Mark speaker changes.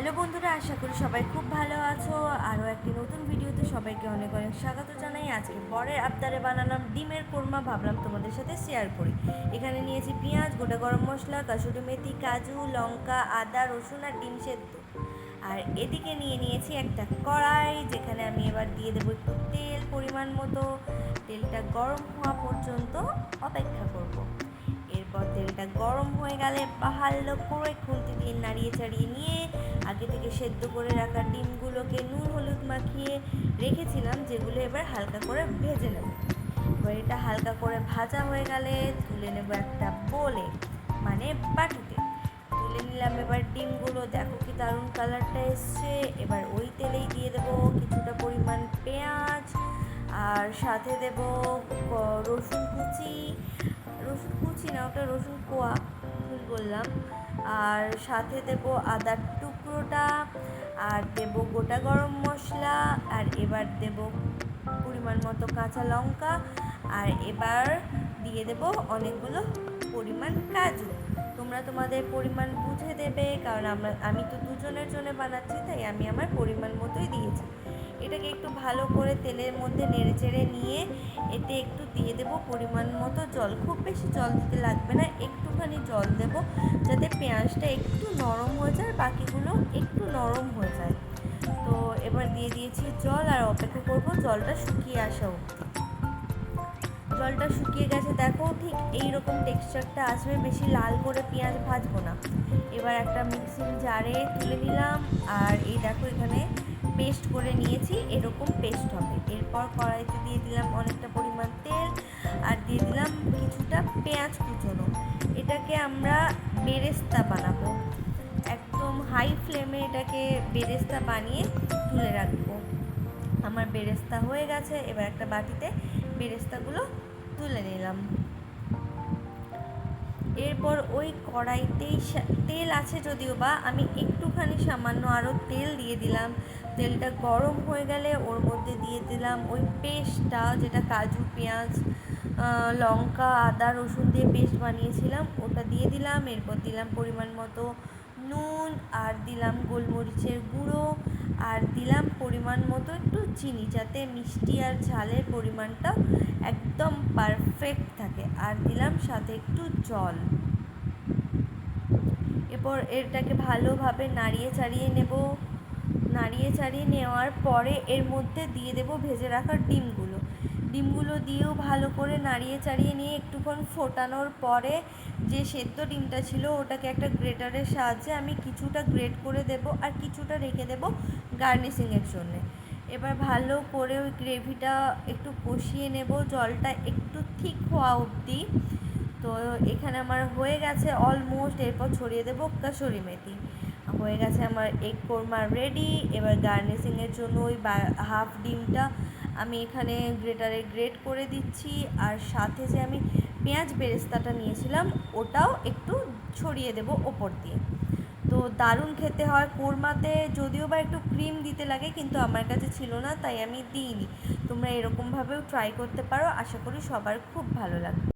Speaker 1: Hello বন্ধুরা, আশা করি সবাই খুব ভালো আছো। আরও একটি নতুন ভিডিওতে সবাইকে অনেক অনেক স্বাগত জানাই। আজকে বরের আবদারে বানালাম ডিমের কোরমা, ভাবলাম তোমাদের সাথে শেয়ার করি। এখানে নিয়েছি পেঁয়াজ, গোটা গরম মশলা, কাসুরি মেথি, কাজু, লঙ্কা, আদা, রসুন আর ডিম সেদ্ধ। আর এদিকে নিয়ে নিয়েছি একটা কড়াই, যেখানে আমি এবার দিয়ে দেবো একটু তেল পরিমাণ মতো। তেলটা গরম হওয়া পর্যন্ত অপেক্ষা করব। এরপর তেলটা গরম হয়ে গেলে ভালো করে খুন্তি দিয়ে নাড়িয়ে চাড়িয়ে নিয়ে আগে থেকে সেদ্ধ করে রাখা ডিমগুলোকে নুন হলুদ মাখিয়ে রেখেছিলাম, যেগুলো এবার হালকা করে ভেজে নেব। এবার এটা হালকা করে ভাজা হয়ে গেলে তুলে নেব একটা বলে মানে বাটিতে। তুলে নিলাম এবার ডিমগুলো, দেখো কি দারুণ কালারটা এসছে। এবার ওই তেলেই দিয়ে দেবো কিছুটা পরিমাণ পেঁয়াজ, আর সাথে দেব রসুন কুচি কুচি না, ওটা রসুন কোয়া, ভুল বললাম। আর সাথে দেব আদার টুকরোটা, আর দেব গোটা গরম মশলা, আর এবার দেব পরিমাণ মতো কাঁচা লঙ্কা, আর এবার দিয়ে দেব অনেকগুলো পরিমাণ কাজু। তোমরা তোমাদের পরিমাণ বুঝে দেবে, কারণ আমরা, আমি তো দুজনের জন্য বানাচ্ছি, তাই আমি আমার পরিমাণ মতোই দিয়েছি। এটাকে একটু ভালো করে তেলের মধ্যে নেড়ে চেড়ে নিয়ে এতে একটু দিয়ে দেব পরিমাণ মতো জল। খুব বেশি জল দিতে লাগবে না, একটুখানি জল দেব, যাতে পেঁয়াজটা একটু নরম হয়ে যায়, বাকিগুলো একটু নরম হয়ে যায়। তো এবার দিয়ে দিয়েছি জল, আর অপেক্ষা করব জলটা শুকিয়ে আসা অবধি। জলটা শুকিয়ে গেছে, দেখো ঠিক এই রকম টেক্সচারটা আসবে। বেশি লাল করে পেঁয়াজ ভাজবো না। এবার একটা মিক্সিং জারে তুলে নিলাম। আর এই দেখো এখানে পেস্ট করে নিয়েছি, এরকম পেস্ট হবে। এরপর কড়াইতে দিয়ে দিলাম অনেকটা পরিমাণ তেল, আর দিয়ে দিলাম কিছুটা পেঁয়াজ কুচোনো। এটাকে আমরা বেরেস্তা বানাবো। একদম হাই ফ্লেমে এটাকে বেরেস্তা বানিয়ে তুলে রাখব। আমার বেরেস্তা হয়ে গেছে, এবার একটা বাটিতে বেরেস্তাগুলো তুলে নিলাম। এরপর ওই কড়াইতেই তেল আছে যদিও বা, আমি একটুখানি সামান্য আরও তেল দিয়ে দিলাম। তেলটা গরম হয়ে গেলে ওর মধ্যে দিয়ে দিলাম ওই পেস্টটা, যেটা কাজু, পেঁয়াজ লঙ্কা, আদা, রসুন দিয়ে পেস্ট বানিয়েছিলাম, ওটা দিয়ে দিলাম। এরপর দিলাম পরিমাণ মতো নুন, আর দিলাম গোলমরিচের গুঁড়ো, আর দিলাম পরিমাণ মতো একটু চিনি, যাতে মিষ্টি আর ঝালের পরিমাণটা একদম পারফেক্ট থাকে। আর দিলাম সাথে একটু জল। এরপর এটাকে ভালোভাবে নাড়িয়ে চাড়িয়ে নেব। নাড়িয়ে চাড়িয়ে নেওয়ার পরে এর মধ্যে দিয়ে দেব ভেজে রাখা ডিমগুলো। ডিমগুলো দিয়েও ভালো করে নাড়িয়ে চাড়িয়ে নিয়ে একটুক্ষণ ফোটানোর পরে যে সেদ্ধ ডিমটা ছিল ওটাকে একটা গ্রেটারের সাহায্যে আমি কিছুটা গ্রেট করে দেব আর কিছুটা রেখে দেব গার্নিশিংয়ের জন্যে। এবার ভালো করে ওই গ্রেভিটা একটু কষিয়ে নেব। জলটা একটু ঠিক হওয়া অবধি। তো এখানে আমার হয়ে গেছে অলমোস্ট এরপর ছড়িয়ে দেবো কাসুরি মেথি। হয়ে গেছে আমার এগ কোরমা রেডি এবার গার্নিশিংয়ের জন্য ওই হাফ ডিমটা আমি এখানে গ্রেটারে গ্রেট করে দিচ্ছি। আর সাথে যে আমি পেঁয়াজ বেরেস্তাটা নিয়েছিলাম, ওটাও একটু ছড়িয়ে দেবো ওপর দিয়ে। তো দারুণ খেতে হয়। কোরমাতে যদিও বা একটু ক্রিম দিতে লাগে কিন্তু আমার কাছে ছিল না, তাই আমি দিইনি। তোমরা এরকমভাবেও ট্রাই করতে পারো। আশা করি সবার খুব ভালো লাগবে।